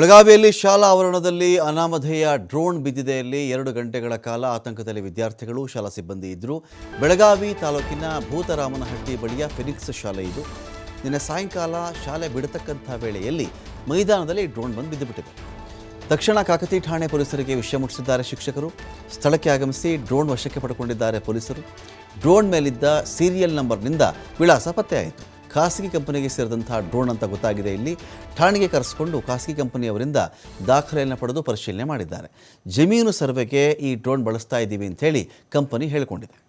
ಬೆಳಗಾವಿಯಲ್ಲಿ ಶಾಲಾ ಆವರಣದಲ್ಲಿ ಅನಾಮಧೇಯ ಡ್ರೋನ್ ಬಿದ್ದಿದೆಯಲ್ಲಿ ಎರಡು ಗಂಟೆಗಳ ಕಾಲ ಆತಂಕದಲ್ಲಿ ವಿದ್ಯಾರ್ಥಿಗಳು, ಶಾಲಾ ಸಿಬ್ಬಂದಿ ಇದ್ದರು. ಬೆಳಗಾವಿ ತಾಲೂಕಿನ ಭೂತರಾಮನಹಟ್ಟಿ ಬಳಿಯ ಫಿನಿಕ್ಸ್ ಶಾಲೆ ಇದು. ನಿನ್ನೆ ಸಾಯಂಕಾಲ ಶಾಲೆ ಬಿಡತಕ್ಕಂಥ ವೇಳೆಯಲ್ಲಿ ಮೈದಾನದಲ್ಲಿ ಡ್ರೋನ್ ಬಂದು ಬಿದ್ದುಬಿಟ್ಟಿದೆ. ತಕ್ಷಣ ಕಾಕತಿ ಠಾಣೆ ಪೊಲೀಸರಿಗೆ ವಿಷಯ ಮುಟ್ಟಿಸಿದ್ದಾರೆ ಶಿಕ್ಷಕರು. ಸ್ಥಳಕ್ಕೆ ಆಗಮಿಸಿ ಡ್ರೋನ್ ವಶಕ್ಕೆ ಪಡೆದುಕೊಂಡಿದ್ದಾರೆ ಪೊಲೀಸರು. ಡ್ರೋನ್ ಮೇಲಿದ್ದ ಸೀರಿಯಲ್ ನಂಬರ್ನಿಂದ ವಿಳಾಸ ಪತ್ತೆಯಾಯಿತು. ಖಾಸಗಿ ಕಂಪನಿಗೆ ಸೇರಿದಂತಹ ಡ್ರೋನ್ ಅಂತ ಗೊತ್ತಾಗಿದೆ. ಇಲ್ಲಿ ಠಾಣೆಗೆ ಕರೆಸಿಕೊಂಡು ಖಾಸಗಿ ಕಂಪನಿಯವರಿಂದ ದಾಖಲೆಯನ್ನು ಪಡೆದು ಪರಿಶೀಲನೆ ಮಾಡಿದ್ದಾರೆ. ಜಮೀನು ಸರ್ವೆಗೆ ಈ ಡ್ರೋನ್ ಬಳಸ್ತಾ ಇದ್ದೀವಿ ಅಂತ ಹೇಳಿ ಕಂಪನಿ ಹೇಳಿಕೊಂಡಿದೆ.